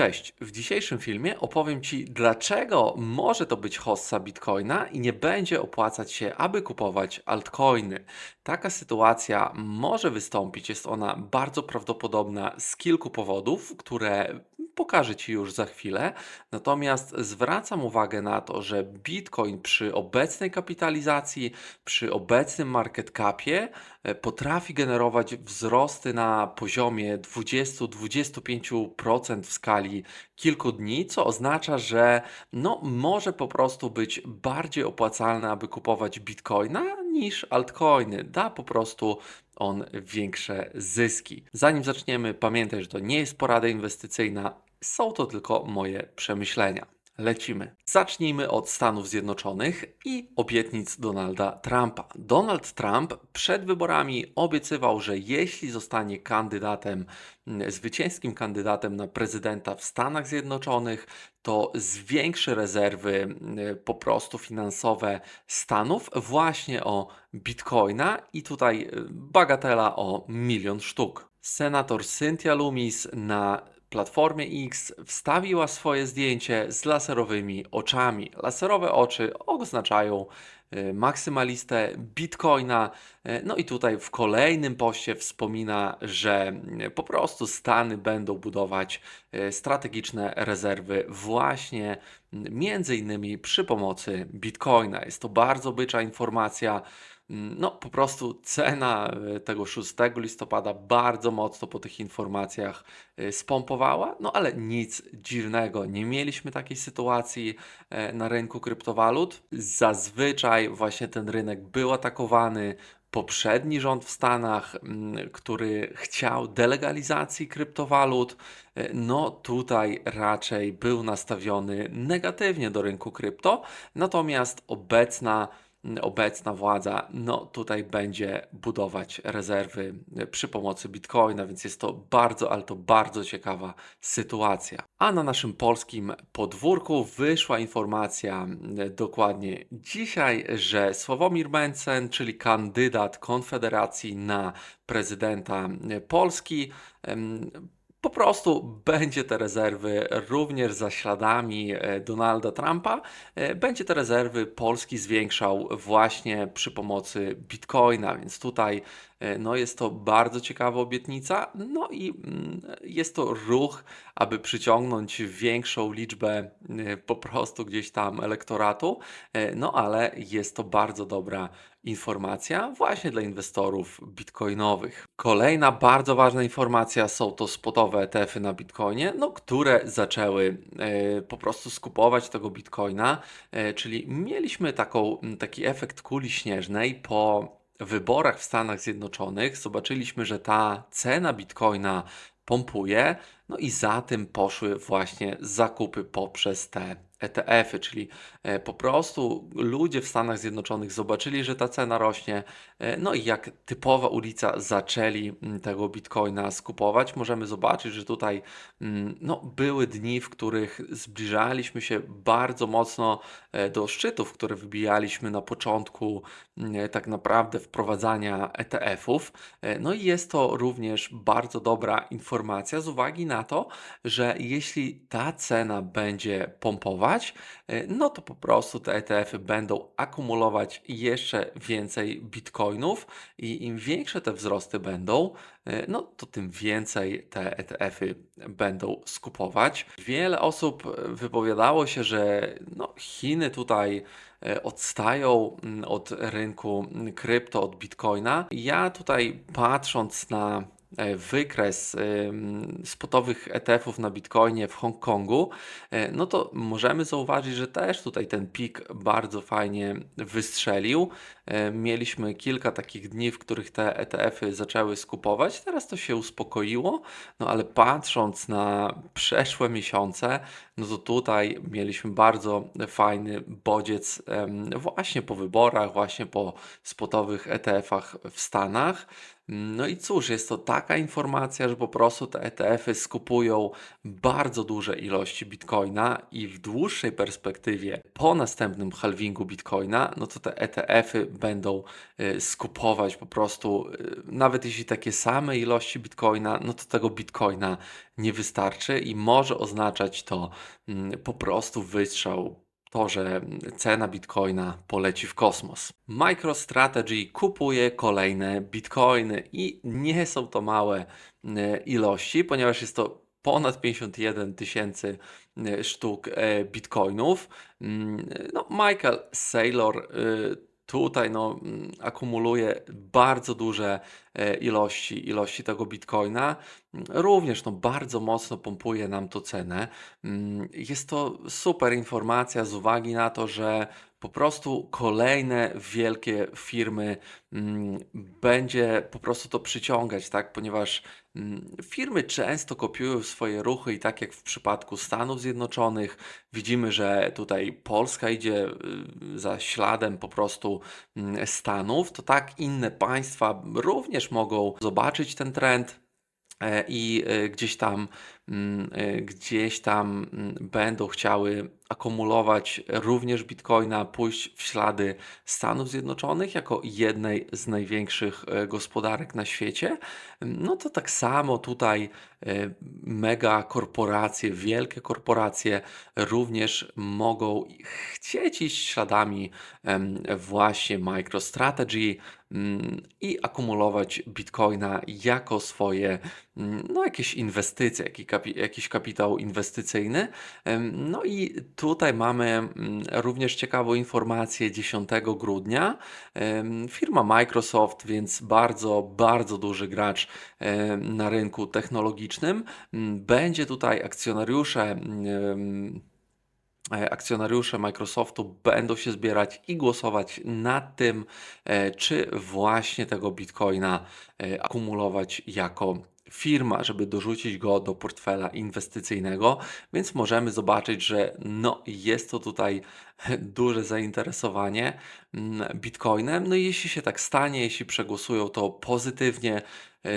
Cześć, w dzisiejszym filmie opowiem Ci, dlaczego może to być hossa Bitcoina i nie będzie opłacać się, aby kupować altcoiny. Taka sytuacja może wystąpić, jest ona bardzo prawdopodobna z kilku powodów, które pokażę Ci już za chwilę. Natomiast zwracam uwagę na to, że Bitcoin przy obecnej kapitalizacji, przy obecnym market capie e, potrafi generować wzrosty na poziomie 20-25% w skali kilku dni, co oznacza, że no, może po prostu być bardziej opłacalne, aby kupować bitcoina niż altcoiny. Da po prostu on większe zyski. Zanim zaczniemy, pamiętaj, że to nie jest porada inwestycyjna, są to tylko moje przemyślenia. Lecimy. Zacznijmy od Stanów Zjednoczonych i obietnic Donalda Trumpa. Donald Trump przed wyborami obiecywał, że jeśli zostanie kandydatem, mm, zwycięskim kandydatem na prezydenta w Stanach Zjednoczonych, to zwiększy rezerwy mm, po prostu finansowe Stanów właśnie o bitcoina i tutaj y, bagatela o milion sztuk. Senator Cynthia Loomis na Platformie X wstawiła swoje zdjęcie z laserowymi oczami. Laserowe oczy oznaczają y, maksymalistę Bitcoina. Y, No i tutaj w kolejnym poście wspomina, że y, po prostu Stany będą budować strategiczne rezerwy właśnie między innymi przy pomocy Bitcoina. Jest to bardzo bycza informacja. Mm, No, po prostu cena y, tego 6 listopada bardzo mocno po tych informacjach y, spompowała, no ale nic dziwnego. Nie mieliśmy takiej sytuacji e, na rynku kryptowalut. Zazwyczaj właśnie ten rynek był atakowany. Poprzedni rząd w Stanach, mm, który chciał delegalizacji kryptowalut, e, no tutaj raczej był nastawiony negatywnie do rynku krypto, natomiast obecna obecna władza, no tutaj będzie budować rezerwy e, przy pomocy Bitcoina, więc jest to bardzo, ale to bardzo ciekawa sytuacja. A na naszym polskim podwórku wyszła informacja e, dokładnie dzisiaj, że Sławomir Mencen, czyli kandydat Konfederacji na prezydenta e, Polski, po prostu będzie te rezerwy również za śladami e, Donalda Trumpa, e, będzie te rezerwy Polski zwiększał właśnie przy pomocy Bitcoina, więc tutaj no jest to bardzo ciekawa obietnica, no i mm, jest to ruch, aby przyciągnąć większą liczbę e, po prostu gdzieś tam elektoratu, e, no ale jest to bardzo dobra informacja właśnie dla inwestorów bitcoinowych. Kolejna bardzo ważna informacja są to spotowe ETF-y na Bitcoinie, no, które zaczęły e, po prostu skupować tego Bitcoina, e, czyli mieliśmy taką, taki efekt kuli śnieżnej po wyborach w Stanach Zjednoczonych. Zobaczyliśmy, że ta cena Bitcoina pompuje, no i za tym poszły właśnie zakupy poprzez te ETF-y, czyli e, po prostu ludzie w Stanach Zjednoczonych zobaczyli, że ta cena rośnie, e, no i jak typowa ulica zaczęli mm, tego bitcoina skupować. Możemy zobaczyć, że tutaj mm, no, były dni, w których zbliżaliśmy się bardzo mocno e, do szczytów, które wybijaliśmy na początku mm, tak naprawdę wprowadzania ETF-ów. No i jest to również bardzo dobra informacja z uwagi na to, że jeśli ta cena będzie pompować, e, no to po prostu te ETF-y będą akumulować jeszcze więcej bitcoinów i im większe te wzrosty będą, e, no to tym więcej te ETF-y będą skupować. Wiele osób e, wypowiadało się, że no, Chiny tutaj odstają mm, od rynku mm, krypto, od bitcoina. Ja tutaj patrząc na wykres ym, spotowych ETF-ów na Bitcoinie w Hongkongu, e, no to możemy zauważyć, że też tutaj ten pik bardzo fajnie wystrzelił. E, Mieliśmy kilka takich dni, w których te ETF-y zaczęły skupować. Teraz to się uspokoiło, no ale patrząc na przeszłe miesiące, no to tutaj mieliśmy bardzo fajny bodziec właśnie po wyborach, właśnie po spotowych ETF-ach w Stanach. No i cóż, jest to taka informacja, że po prostu te ETF-y skupują bardzo duże ilości bitcoina i w dłuższej perspektywie, po następnym halvingu bitcoina, no to te ETF-y będą y, skupować po prostu, y, nawet jeśli takie same ilości bitcoina, no to tego bitcoina nie wystarczy i może oznaczać to mm, po prostu wystrzał to, że cena bitcoina poleci w kosmos. MicroStrategy kupuje kolejne bitcoiny i nie są to małe e, ilości, ponieważ jest to ponad 51 tysięcy e, sztuk e, bitcoinów. Mm, no, Michael Saylor y, tutaj no, mm, akumuluje bardzo duże ilości, ilości tego bitcoina. Również no, bardzo mocno pompuje nam to cenę. Mm, Jest to super informacja z uwagi na to, że po prostu kolejne wielkie firmy mm, będzie po prostu to przyciągać, tak? Ponieważ mm, firmy często kopiują swoje ruchy i tak jak w przypadku Stanów Zjednoczonych, widzimy, że tutaj Polska idzie y, za śladem po prostu Stanów, to tak inne państwa również mogą zobaczyć ten trend e, i e, gdzieś tam, gdzieś tam mm, będą chciały akumulować również bitcoina, pójść w ślady Stanów Zjednoczonych jako jednej z największych e, gospodarek na świecie. No to tak samo tutaj e, mega korporacje, wielkie korporacje również mogą chcieć iść śladami właśnie MicroStrategy mm, i akumulować bitcoina jako swoje mm, no, jakieś inwestycje, jaki jakiś kapitał inwestycyjny. No i tutaj mamy mm, również ciekawą informację 10 grudnia. Firma Microsoft, więc bardzo, bardzo duży gracz na rynku technologicznym, będzie tutaj akcjonariusze e, akcjonariusze Microsoftu będą się zbierać i głosować nad tym, e, czy właśnie tego bitcoina e, akumulować jako firma, żeby dorzucić go do portfela inwestycyjnego, więc możemy zobaczyć, że no, jest to tutaj duże zainteresowanie mm, bitcoinem. No i jeśli się tak stanie, jeśli przegłosują to pozytywnie,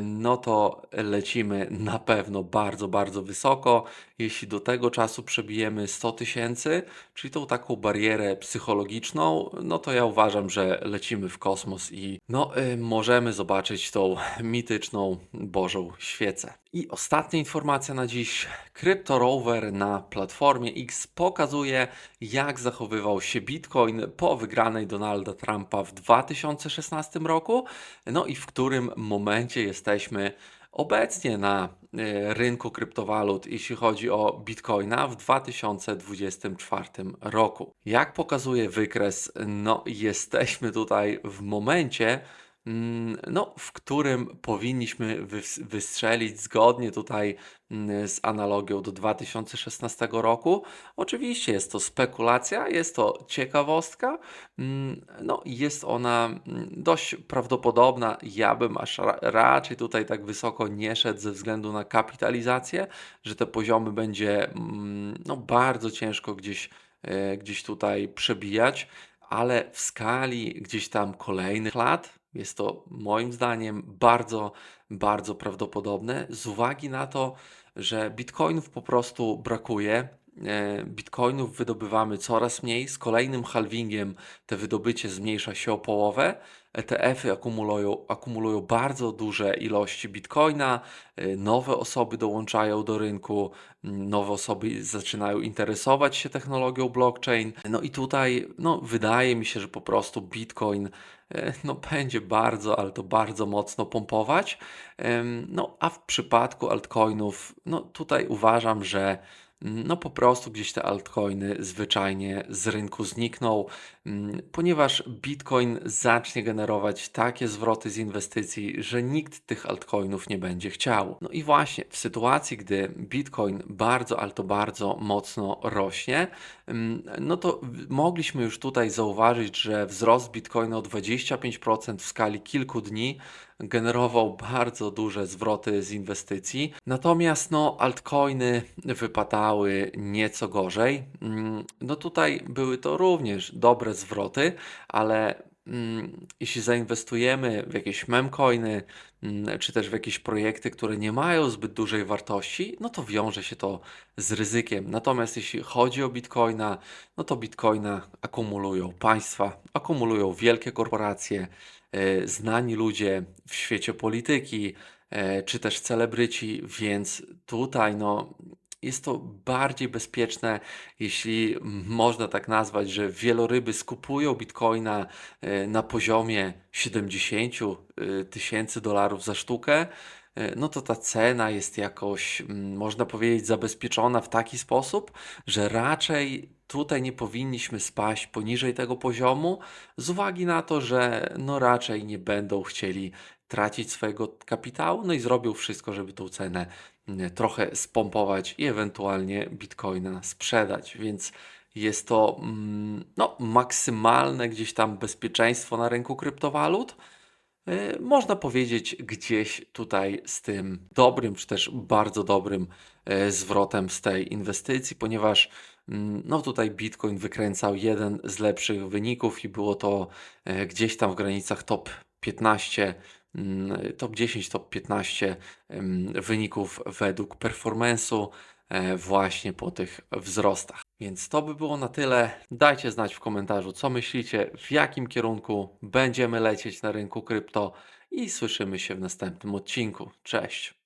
no to lecimy na pewno bardzo, bardzo wysoko. Jeśli do tego czasu przebijemy 100 tysięcy, czyli tą taką barierę psychologiczną, no to ja uważam, że lecimy w kosmos i no, y, możemy zobaczyć tą mityczną Bożą świecę. I ostatnia informacja na dziś. CryptoRover na platformie X pokazuje, jak zachowywał się Bitcoin po wygranej Donalda Trumpa w 2016 roku, no i w którym momencie jesteśmy obecnie na e, rynku kryptowalut, jeśli chodzi o Bitcoina w 2024 roku. Jak pokazuje wykres, no jesteśmy tutaj w momencie, mm, no, w którym powinniśmy wys- wystrzelić zgodnie tutaj mm, z analogią do 2016 roku. Oczywiście jest to spekulacja, jest to ciekawostka, mm, no jest ona dość prawdopodobna. Ja bym aż ra raczej tutaj tak wysoko nie szedł ze względu na kapitalizację, że te poziomy będzie no bardzo ciężko gdzieś, e, gdzieś tutaj przebijać, ale w skali gdzieś tam kolejnych lat jest to moim zdaniem bardzo, bardzo prawdopodobne z uwagi na to, że bitcoinów po prostu brakuje. E, Bitcoinów wydobywamy coraz mniej. Z kolejnym halvingiem te wydobycie zmniejsza się o połowę. ETF-y akumulują, akumulują bardzo duże ilości bitcoina. e, Nowe osoby dołączają do rynku, m, nowe osoby zaczynają interesować się technologią blockchain. No i tutaj no, wydaje mi się, że po prostu bitcoin e, no, będzie bardzo, ale to bardzo mocno pompować. No, a w przypadku altcoinów, no tutaj uważam, że mm, no po prostu gdzieś te altcoiny zwyczajnie z rynku znikną, mm, ponieważ Bitcoin zacznie generować takie zwroty z inwestycji, że nikt tych altcoinów nie będzie chciał. No i właśnie w sytuacji, gdy Bitcoin bardzo, ale to bardzo mocno rośnie, mm, no to mogliśmy już tutaj zauważyć, że wzrost Bitcoina o 25% w skali kilku dni generował bardzo duże zwroty z inwestycji. Natomiast no, altcoiny wypadały nieco gorzej. Mm, No tutaj były to również dobre zwroty, ale mm, jeśli zainwestujemy w jakieś memcoiny, mm, czy też w jakieś projekty, które nie mają zbyt dużej wartości, no to wiąże się to z ryzykiem. Natomiast jeśli chodzi o Bitcoina, no to Bitcoina akumulują państwa, akumulują wielkie korporacje, e, znani ludzie w świecie polityki, e, czy też celebryci, więc tutaj no, jest to bardziej bezpieczne, jeśli można tak nazwać, że wieloryby skupują Bitcoina e, na poziomie 70 e, tysięcy dolarów za sztukę, e, no to ta cena jest jakoś, mm, można powiedzieć, zabezpieczona w taki sposób, że raczej tutaj nie powinniśmy spaść poniżej tego poziomu, z uwagi na to, że no raczej nie będą chcieli tracić swojego kapitału, no i zrobią wszystko, żeby tą cenę trochę spompować i ewentualnie Bitcoina sprzedać. Więc jest to mm, no, maksymalne gdzieś tam bezpieczeństwo na rynku kryptowalut. E, Można powiedzieć, gdzieś tutaj z tym dobrym, czy też bardzo dobrym e, zwrotem z tej inwestycji, ponieważ mm, no tutaj Bitcoin wykręcał jeden z lepszych wyników i było to e, gdzieś tam w granicach top 15, mm, top 10, top 15 em, wyników według performance'u e, właśnie po tych wzrostach. Więc to by było na tyle. Dajcie znać w komentarzu, co myślicie, w jakim kierunku będziemy lecieć na rynku krypto i słyszymy się w następnym odcinku. Cześć!